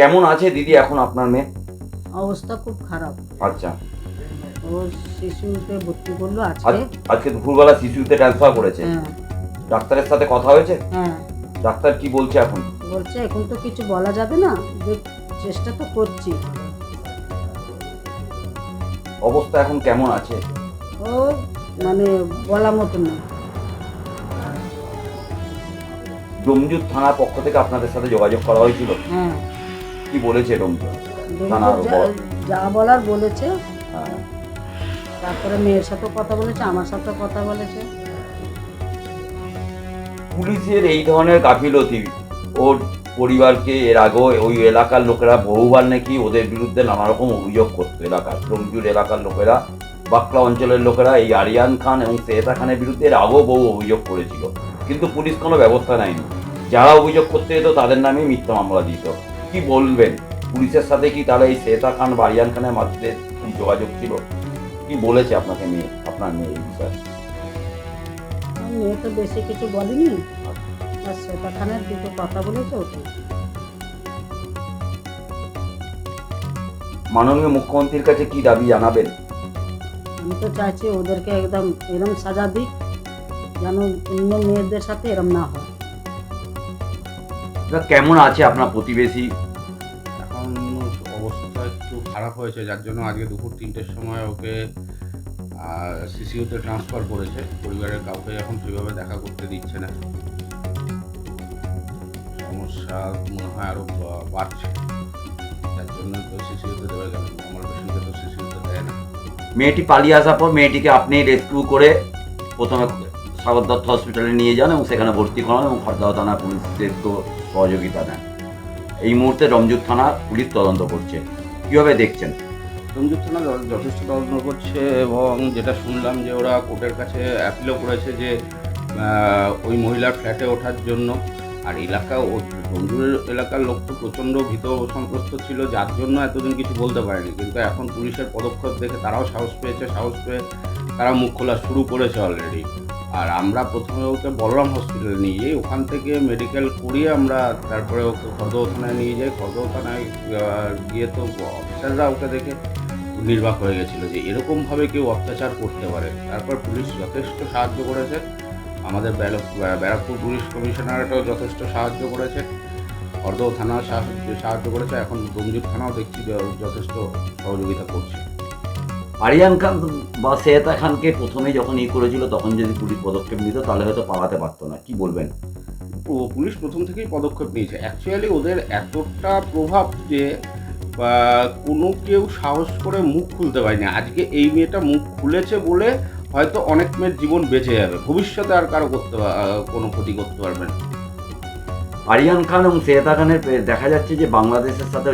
কেমন আছে দিদি এখন আপনার মেয়ে? অবস্থা খুব খারাপ। আচ্ছা। ও শিশুতে ভর্তি করল আজকে। আজকে দুপুরবেলা শিশুতে ট্রান্সফার করেছে। হ্যাঁ। ডাক্তারের সাথে কথা হয়েছে? হ্যাঁ। ডাক্তার কি বলছে এখন? বলছে এখন তো কিছু বলা যাবে না। চেষ্টা তো করছি। অবস্থা এখন কেমন আছে? ও মানে বলা মতো না। ডোমজুর থানার পক্ষ থেকে আপনাদের সাথে যোগাযোগ করা হয়েছিল? হ্যাঁ। কি বলেছে ডেঙ্গু থানার যা- বলার বলেছে। হ্যাঁ। তারপরে মেয়ের সাথেও কথা বলেছে আমার সাথেও কথা বলেছে। পুলিশের এই ধরনের গাফিলতি ওর পরিবারকে এর আগেও ওই এলাকার লোকেরা বহুবার নাকি ওদের বিরুদ্ধে নানা রকম অভিযোগ করতো। এলাকার ডোমজুর এলাকার লোকেরা বাকলা অঞ্চলের লোকেরা এই আরিয়ান খান এবং সেহতা খানের বিরুদ্ধে এর আগেও বহু অভিযোগ করেছিল। কিন্তু পুলিশ কোনো ব্যবস্থা নেয়নি। যারা অভিযোগ করতে যেত তাদের নামে মিথ্যা মামলা দিত। কি বলবেন? পুলিশের সাথে কি তাহলে এই সেহতা খান বা আরিয়ান খানের মধ্যে কি যোগাযোগ ছিল? কি বলেছে আপনাকে মেয়ে আপনার মেয়ে এই বিষয়ে? মেয়ে তো বেশি কিছু বলেনি। আর শ্বেতা খানের দুটো কথা বলেছে ওটাই মাননীয় মুখ্যমন্ত্রীর কাছে কি দাবি জানাবেন? আমি তো চাইছি ওদেরকে একদম এরম সাজা দিক যেন অন্য মেয়েদের সাথে এরম না হয়। কেমন আছে আপনার প্রতিবেশী? এখন অবস্থা একটু খারাপ হয়েছে যার জন্য আজকে দুপুর তিনটের সময় ওকে সিসিউতে ট্রান্সফার করেছে। পরিবারের কাউকে এখন সেভাবে দেখা করতে দিচ্ছে না। সমস্যা মনে হয় আরও বাড়ছে। যার জন্য তো সিসিউতে দেওয়া গেল আমার পেশেন্টকে তো সিসিউতে দেয় না। মেয়েটি পালিয়ে আসার পর মেয়েটিকে আপনি রেস্কিউ করে প্রথমে স্বাগত দত্ত হসপিটালে নিয়ে যান এবং সেখানে ভর্তি করান এবং খড়দাও থানা পুলিশের তো সহযোগিতা দেন। এই মুহূর্তে রমজুর থানা পুলিশ তদন্ত করছে। কীভাবে দেখছেন? তমজুর থানা যথেষ্ট তদন্ত করছে এবং যেটা শুনলাম যে ওরা কোর্টের কাছে অ্যাপিলও করেছে যে ওই মহিলার ফ্ল্যাটে ওঠার জন্য। আর এলাকা ও তমজুরের এলাকার লোক তো প্রচণ্ড ভীত সন্ত্রস্ত ছিল, যার জন্য এতদিন কিছু বলতে পারেনি। কিন্তু এখন পুলিশের পদক্ষেপ দেখে তারাও সাহস পেয়েছে, সাহস পেয়ে তারা মুখ খোলা শুরু করেছে অলরেডি আর আমরা প্রথমে ওকে বলরাম হসপিটালে নিয়ে যাই। ওখান থেকে মেডিকেল করিয়ে আমরা তারপরে ওকে খড়দহ থানায় নিয়ে যাই। খড়দহ থানায় গিয়ে তো অফিসাররা ওকে দেখে নির্বাক হয়ে গেছিল যে এরকমভাবে কেউ অত্যাচার করতে পারে। তারপর পুলিশ যথেষ্ট সাহায্য করেছে। আমাদের ব্যারাকপুর পুলিশ কমিশনারটাও যথেষ্ট সাহায্য করেছে। খড়দহ থানা সাহায্য করেছে। এখন গঞ্জুর থানাও দেখছি যথেষ্ট সহযোগিতা করছে। আরিয়ান খান বা সেহতা খানকে প্রথমে যখন ই করেছিল তখন যদি পুলিশ পদক্ষেপ নিত তাহলে হয়তো পালাতে পারতো না। কি বলবেন? ও পুলিশ প্রথম থেকেই পদক্ষেপ নিয়েছে। অ্যাকচুয়ালি ওদের এতটা প্রভাব যে কোনো কেউ সাহস করে মুখ খুলতে পারেনি। আজকে এই মেয়েটা মুখ খুলেছে বলে হয়তো অনেক মেয়ের জীবন বেঁচে যাবে। ভবিষ্যতে আর কারও করতে কোনো ক্ষতি করতে পারবে না। আরিয়ান খান এবং সেহতা খানের দেখা যাচ্ছে যে বাংলাদেশের সাথে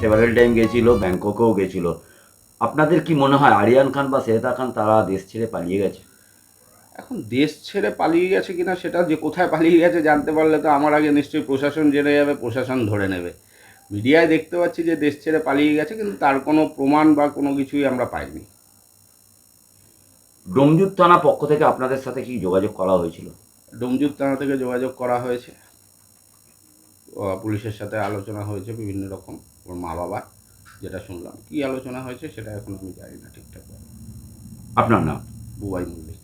সেভারেল টাইম গেছিল ব্যাংককেও গেছিল। আপনাদের কি মনে হয় আরিয়ান খান বা সেহতা খান তারা দেশ ছেড়ে পালিয়ে গেছে? এখন দেশ ছেড়ে পালিয়ে গেছে কিনা সেটা যে কোথায় পালিয়ে গেছে জানতে পারলে তো আমার আগে নিশ্চয়ই প্রশাসন জেনে যাবে প্রশাসন ধরে নেবে। মিডিয়ায় দেখতে পাচ্ছি যে দেশ ছেড়ে পালিয়ে গেছে কিন্তু তার কোনো প্রমাণ বা কোনো কিছুই আমরা পাইনি। ডোমজুর থানা পক্ষ থেকে আপনাদের সাথে কি যোগাযোগ করা হয়েছিল? ডোমজুর থানা থেকে যোগাযোগ করা হয়েছে। পুলিশের সাথে আলোচনা হয়েছে বিভিন্ন রকম ওর মা বাবা যেটা শুনলাম। কি আলোচনা হয়েছে সেটা এখন আমি জানি না ঠিকঠাক আপনার নাম? বুবাই মল্লিক